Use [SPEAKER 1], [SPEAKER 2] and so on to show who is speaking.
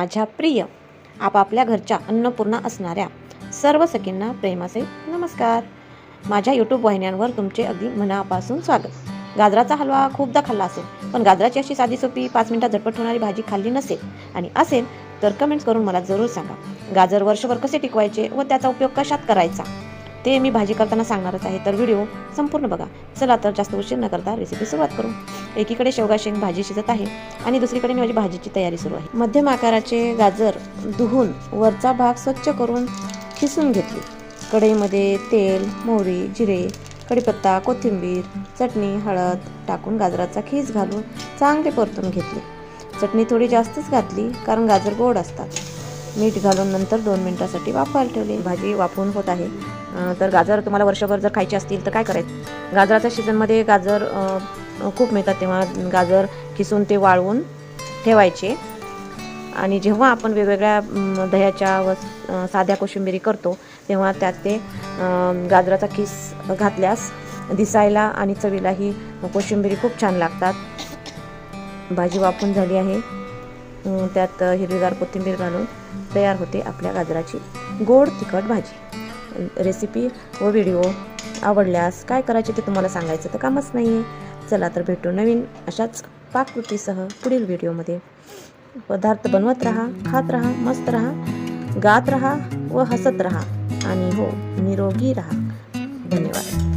[SPEAKER 1] माझ्या प्रिय आपापल्या घरच्या अन्नपूर्णा असणाऱ्या सर्व सखींना प्रेमाचे नमस्कार. माझ्या यूट्यूब वाहिन्यांवर तुमचे अगदी मनापासून स्वागत. गाजराचा हलवा खूपदा खाल्ला असेल पण गाजराची अशी साधी सोपी पाच मिनिटात झटपट होणारी भाजी खाल्ली नसेल आणि असेल तर कमेंट्स करून मला जरूर सांगा. गाजर वर्षभर कसे टिकवायचे व त्याचा उपयोग कशात करायचा? ते मी भाजी करताना सांगणारच आहे. तर व्हिडिओ संपूर्ण बघा. चला तर जास्त उशीर न करता रेसिपी सुरुवात करू. एकीकडे शेवगा शेंग भाजी शिजत आहे आणि दुसरीकडे माझी भाजीची तयारी सुरू आहे. मध्यम आकाराचे गाजर धुवून वरचा भाग स्वच्छ करून खिसून घेतले. कढईमध्ये तेल मोहरी जिरे कढीपत्ता कोथिंबीर चटणी हळद टाकून गाजराचा खीस घालून चांगले परतून घेतले. चटणी थोडी जास्तच घातली कारण गाजर गोड असतात. मीठ घालून नंतर दोन मिनिटासाठी वाफवायला ठेवले. भाजी वाफवून होत आहे. तर गाजर तुम्हाला वर्षभर जर खायचे असतील तर काय करायचं? गाजराच्या सीझनमध्ये गाजर खूप मिळतात तेव्हा. गाजर किसून ते वाळवून ठेवायचे. आणि जेव्हा आपण वेगवेगळ्या दह्याच्या व साध्या कोशिंबिरी करतो तेव्हा त्यात ते गाजराचा खिस घातल्यास दिसायला आणि चवीलाही कोशिंबिरी खूप छान लागतात. भाजी वाफून झाली आहे. त्यात हिरवीगार कोथिंबीर घालून तयार होते आपल्या गाजराची गोड तिखट भाजी. रेसिपी व व्हिडिओ आवडल्यास काय करायचे ते तुम्हाला सांगायचं तर कामच नाही आहे चला तर भेटू नवीन अशाच पाककृतीसह पुढील व्हिडिओमध्ये पदार्थ बनवत राहा खात राहा मस्त राहा गात राहा व हसत राहा. आणि हो निरोगी राहा. धन्यवाद.